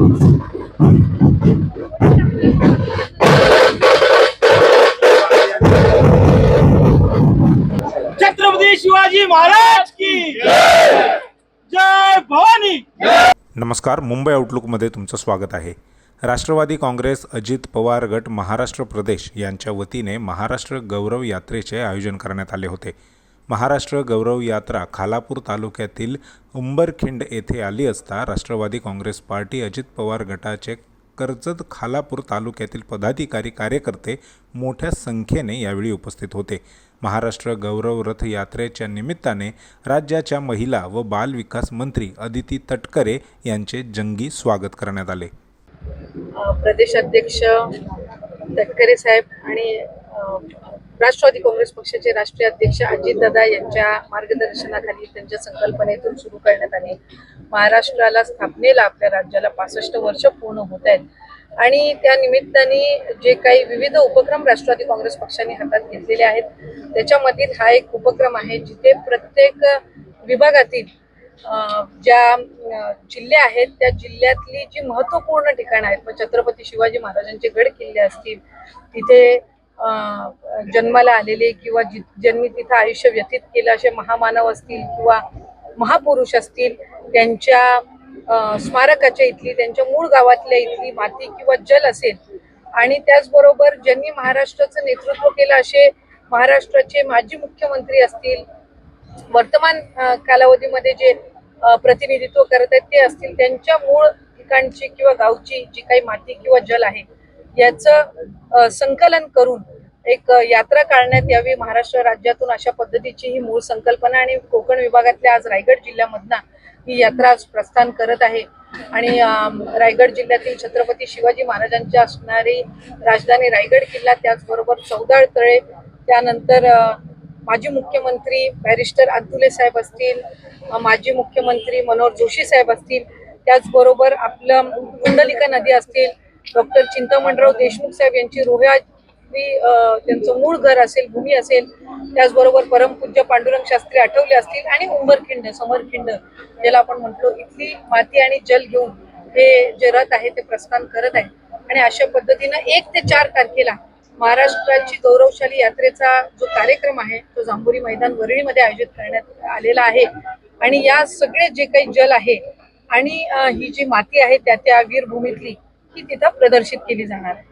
नमस्कार मुंबई आउटलुकमध्ये तुमचं स्वागत आहे. राष्ट्रवादी काँग्रेस अजित पवार गट महाराष्ट्र प्रदेश यांच्या वतीने महाराष्ट्र गौरव यात्रेचे आयोजन करण्यात आले होते. महाराष्ट्र गौरव यात्रा खालापूर तालुक्यातील उंबरखिंड येथे आली असता राष्ट्रवादी काँग्रेस पार्टी अजित पवार गटाचे कर्जत खालापूर तालुक्यातील पदाधिकारी कार्यकर्ते मोठ्या संख्येने यावेळी उपस्थित होते. महाराष्ट्र गौरव रथ यात्रेच्या निमित्ताने राज्याच्या महिला व बाल विकास मंत्री अदिती तटकरे यांचे जंगी स्वागत करण्यात आले. प्रदेशाध्यक्ष तटकरे साहेब आणि राष्ट्रवादी काँग्रेस पक्षाचे राष्ट्रीय अध्यक्ष अजितदादा यांच्या मार्गदर्शनाखाली त्यांच्या संकल्पनेतून सुरू करण्यात आली. महाराष्ट्राला स्थापनेला आपल्या राज्याला पासष्ट वर्ष पूर्ण होत आहेत. आणि त्या निमित्ताने जे काही विविध उपक्रम राष्ट्रवादी काँग्रेस पक्षाने हातात घेतलेले आहेत त्याच्यामधील हा एक उपक्रम आहे जिथे प्रत्येक विभागातील ज्या जिल्हे आहेत त्या जिल्ह्यातली जी महत्त्वपूर्ण ठिकाणं आहेत मग छत्रपती शिवाजी महाराजांचे गड किल्ले असतील तिथे जन्माला आलेले किंवा जि ज्यांनी तिथं आयुष्य व्यतीत केलं असे महामानव असतील किंवा महापुरुष असतील त्यांच्या स्मारकाच्या इथली त्यांच्या मूळ गावातल्या इथली माती किंवा जल असेल आणि त्याचबरोबर ज्यांनी महाराष्ट्राचं नेतृत्व केलं असे महाराष्ट्राचे माजी मुख्यमंत्री असतील वर्तमान कालावधीमध्ये जे प्रतिनिधित्व करत आहेत ते असतील त्यांच्या मूळ ठिकाणची किंवा गावची जी काही माती किंवा जल आहे याचं संकलन करून एक यात्रा काढण्यात यावी महाराष्ट्र राज्यातून अशा पद्धतीची ही मूळ संकल्पना आणि कोकण विभागातल्या आज रायगड जिल्ह्यामधनं ही यात्रा प्रस्थान करत आहे. आणि रायगड जिल्ह्यातील छत्रपती शिवाजी महाराजांची असणारी राजधानी रायगड किल्ला त्याचबरोबर चौदाळ तळे त्यानंतर माजी मुख्यमंत्री बॅरिस्टर अंतुले साहेब असतील माजी मुख्यमंत्री मनोहर जोशी साहेब असतील त्याचबरोबर आपलं कुंडलिका नदी असतील डॉक्टर चिंतामणराव देशमुख साहेब यांची रोह्या त्यांचं मूळ घर असेल भूमी असेल त्याचबरोबर परमपूज्य पांडुरंग शास्त्री आठवले असतील आणि उंबरखिंड समरखिंड ज्याला आपण म्हटलो इथली माती आणि जल घेऊन हे जे रथ आहे ते प्रस्थान करत आहे. आणि अशा पद्धतीनं एक ते चार तारखेला महाराष्ट्राची गौरवशाली यात्रेचा जो कार्यक्रम आहे तो जांभुरी मैदान वरळीमध्ये आयोजित करण्यात आलेला आहे. आणि या सगळे जे काही जल आहे आणि ही जी माती आहे त्या त्या वीरभूमीतली ही तिथं प्रदर्शित केली जाणार. आहे